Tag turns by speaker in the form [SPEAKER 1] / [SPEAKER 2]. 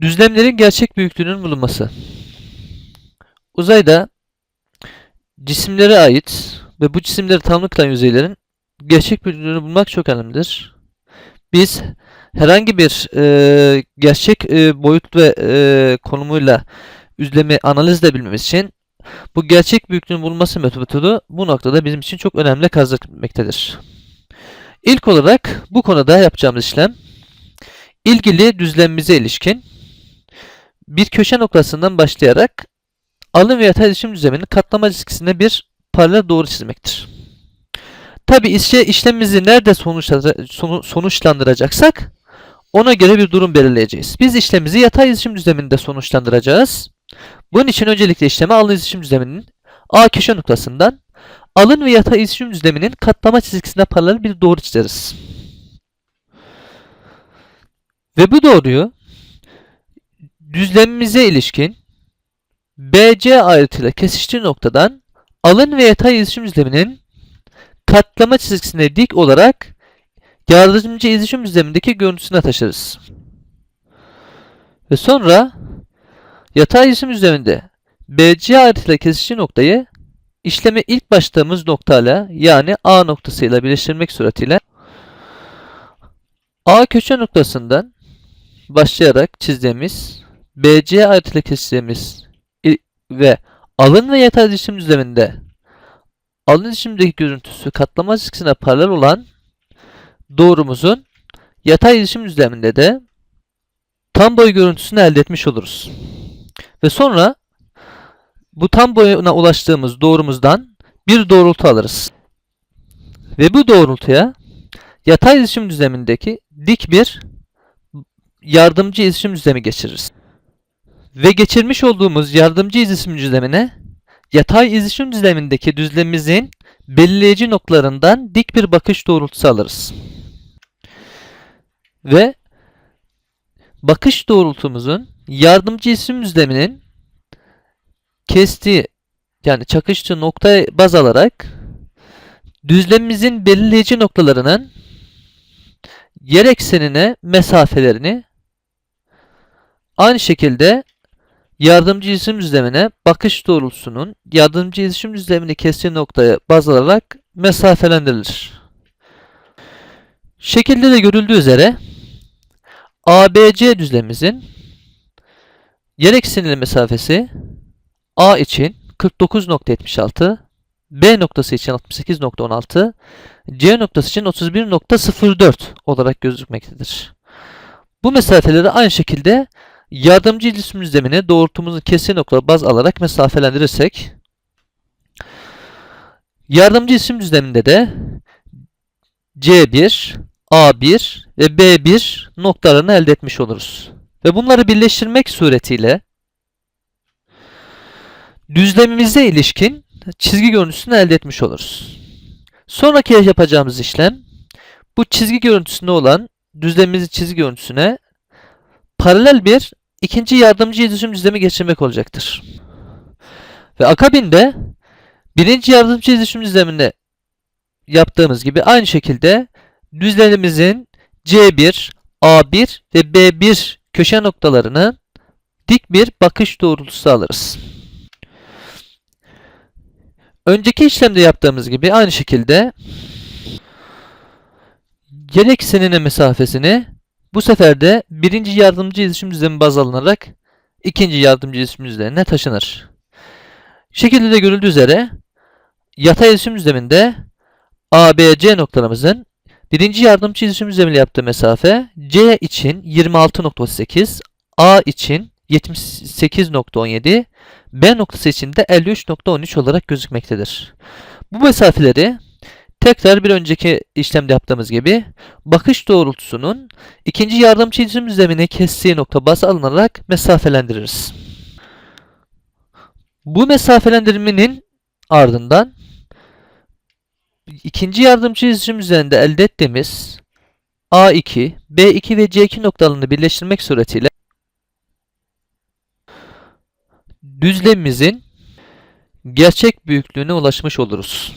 [SPEAKER 1] Düzlemlerin gerçek büyüklüğünün bulunması. Uzayda cisimlere ait ve bu cisimleri tanımlı kılan yüzeylerin gerçek büyüklüğünü bulmak çok önemlidir. Biz herhangi bir e, gerçek e, boyut ve e, konumuyla düzlemi analiz edebilmemiz için bu gerçek büyüklüğün bulunması metodu bu noktada bizim için çok önemli kazanmaktadır. İlk olarak bu konuda yapacağımız işlem ilgili düzlemimize ilişkin bir köşe noktasından başlayarak alın ve yatay iletişim düzleminin katlama çizgisine bir paralel doğru çizmektir. Tabi işe işlemimizi nerede sonuçla- sonu- sonuçlandıracaksak ona göre bir durum belirleyeceğiz. Biz işlemimizi yatay iletişim düzleminde sonuçlandıracağız. Bunun için öncelikle işlemi alın iletişim düzleminin A köşe noktasından alın ve yatay iletişim düzleminin katlama çizgisine paralel bir doğru çizeriz. Ve bu doğruyu düzlemimize ilişkin BC ayrıtıyla kesiştiği noktadan alın ve yatay iletişim düzleminin katlama çizgisine dik olarak yardımcı iletişim düzlemindeki görüntüsüne taşırız. Ve sonra yatay iletişim düzleminde BC ayrıtıyla kesiştiği noktayı işleme ilk başladığımız noktayla yani A noktasıyla birleştirmek suretiyle A köşe noktasından başlayarak çizdiğimiz BC ayrıtıyla kesiştiğimiz i- ve alın ve yatay iletişim düzleminde alın iletişimdeki görüntüsü katlama çizgisine paralel olan doğrumuzun yatay iletişim düzleminde de tam boy görüntüsünü elde etmiş oluruz. Ve sonra bu tam boyuna ulaştığımız doğrumuzdan bir doğrultu alırız. Ve bu doğrultuya yatay iletişim düzlemindeki dik bir yardımcı iletişim düzlemi geçiririz. Ve geçirmiş olduğumuz yardımcı iletişim düzlemine yatay iletişim düzlemindeki düzlemimizin belirleyici noktalarından dik bir bakış doğrultusu alırız. Ve bakış doğrultumuzun yardımcı iletişim düzleminin kestiği yani çakıştığı noktaya baz alarak düzlemimizin belirleyici noktalarının yer eksenine mesafelerini aynı şekilde yardımcı iletişim düzlemine bakış doğrultusunun yardımcı iletişim düzlemini kestiği noktaya baz alarak mesafelendirilir. Şekilde de görüldüğü üzere ABC düzlemimizin yer eksenine mesafesi A için 49.76, B noktası için 68.16, C noktası için 31.04 olarak gözükmektedir. Bu mesafeleri aynı şekilde yardımcı iletişim düzlemine doğrultumuzun kesin noktaları baz alarak mesafelendirirsek yardımcı iletişim düzleminde de C1, A1 ve B1 noktalarını elde etmiş oluruz. Ve bunları birleştirmek suretiyle düzlemimize ilişkin çizgi görüntüsünü elde etmiş oluruz. Sonraki yapacağımız işlem bu çizgi görüntüsünde olan düzlemimizin çizgi görüntüsüne paralel bir ikinci yardımcı iletişim düzlemi geçirmek olacaktır. Ve akabinde birinci yardımcı iletişim düzleminde yaptığımız gibi aynı şekilde düzlemimizin C1, A1 ve B1 köşe noktalarını dik bir bakış doğrultusu alırız. Önceki işlemde yaptığımız gibi aynı şekilde yer mesafesini bu sefer de birinci yardımcı iletişim düzlemi baz alınarak ikinci yardımcı iletişim düzlemine taşınır. Şekilde de görüldüğü üzere yatay iletişim düzleminde ABC noktalarımızın birinci yardımcı iletişim düzlemiyle yaptığı mesafe C için 26.8, A için 78.17, B noktası için de 53.13 olarak gözükmektedir. Bu mesafeleri tekrar bir önceki işlemde yaptığımız gibi bakış doğrultusunun ikinci yardımcı iletişim düzlemine kestiği nokta baz alınarak mesafelendiririz. Bu mesafelendirmenin ardından ikinci yardımcı iletişim üzerinde elde ettiğimiz A2, B2 ve C2 noktalarını birleştirmek suretiyle düzlemimizin gerçek büyüklüğüne ulaşmış oluruz.